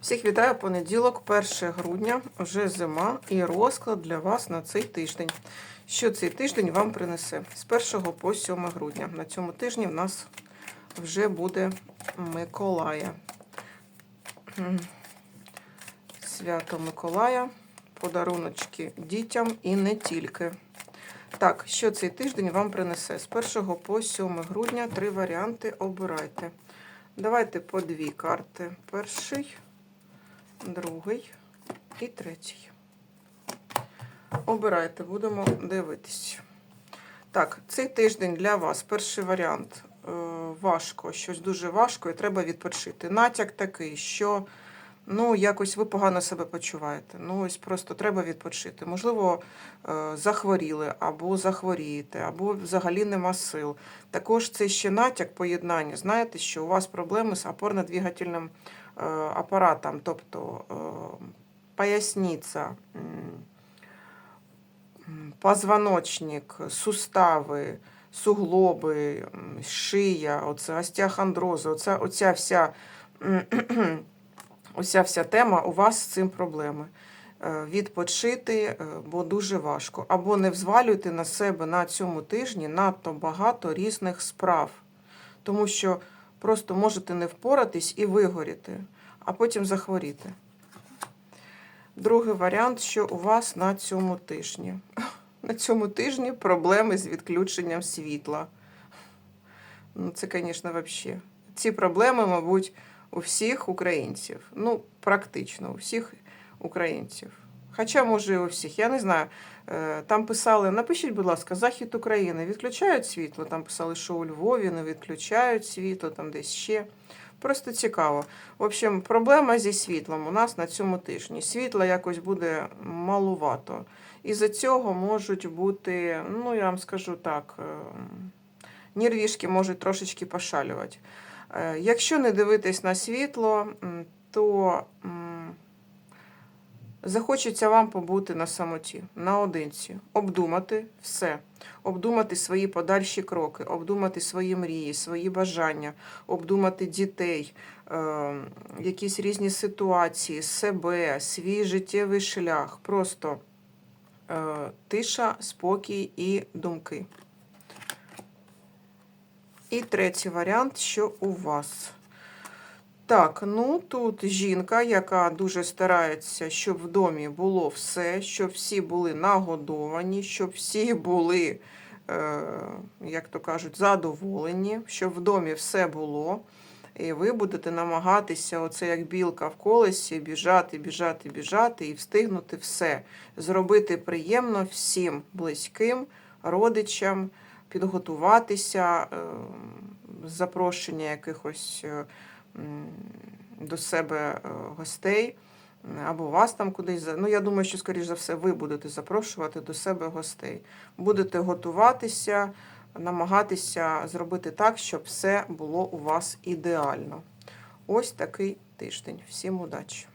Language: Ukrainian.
Всіх вітаю понеділок, 1 грудня, вже зима і розклад для вас на цей тиждень. Що цей тиждень вам принесе? З 1 по 7 грудня. На цьому тижні в нас вже буде Миколая. Свято Миколая, подаруночки дітям і не тільки. Так, що цей тиждень вам принесе? З 1 по 7 грудня три варіанти обирайте. Давайте по дві карти. Перший, другий і третій. Обирайте, будемо дивитись. Так, цей тиждень для вас перший варіант е, важко, щось дуже важко і треба відпочити. Натяк такий, що ну, якось ви погано себе почуваєте. Ну, ось просто треба відпочити. Можливо, е, захворіли або захворієте, або взагалі нема сил. Також це ще натяк поєднання. Знаєте, що у вас проблеми з опорно-двигательним апаратом, тобто е, поясниця, позвоночник, сустави, суглоби, шия, оце остеохондрози, оця, оця вся. Оця вся тема у вас з цим проблеми. Е, Відпочити, бо дуже важко. Або не взвалюйте на себе на цьому тижні надто багато різних справ, тому що просто можете не впоратись і вигоріти, а потім захворіти. Другий варіант, що у вас на цьому тижні. На цьому тижні проблеми з відключенням світла. Ну, це, звісно, взагалі. Ці проблеми, мабуть, у всіх українців. Ну, практично у всіх українців. Хоча, може, і у всіх. Я не знаю. Е, Там писали, напишіть, будь ласка, Захід України відключають світло. Там писали, що у Львові не відключають світло, там десь ще. Просто цікаво. В общем, проблема зі світлом у нас на цьому тижні. Світла якось буде малувато. І за цього можуть бути, ну я вам скажу так, е, нервішки можуть трошечки пошалювати. Е, Якщо не дивитись на світло, то захочеться вам побути на самоті, наодинці, обдумати все, обдумати свої подальші кроки, обдумати свої мрії, свої бажання, обдумати дітей, е, якісь різні ситуації, себе, свій життєвий шлях. Просто е, тиша, спокій і думки. І третій варіант, що у вас. Так, ну тут жінка, яка дуже старається, щоб в домі було все, щоб всі були нагодовані, щоб всі були, е, як то кажуть, задоволені, щоб в домі все було. І ви будете намагатися, оце як білка в колесі, біжати, біжати, біжати і встигнути все. Зробити приємно всім близьким, родичам, підготуватися, е, запрошення якихось е, до себе е, гостей, або вас там кудись. Ну, я думаю, що, скоріш за все, ви будете запрошувати до себе гостей. Будете готуватися, намагатися зробити так, щоб все було у вас ідеально. Ось такий тиждень. Всім удачі!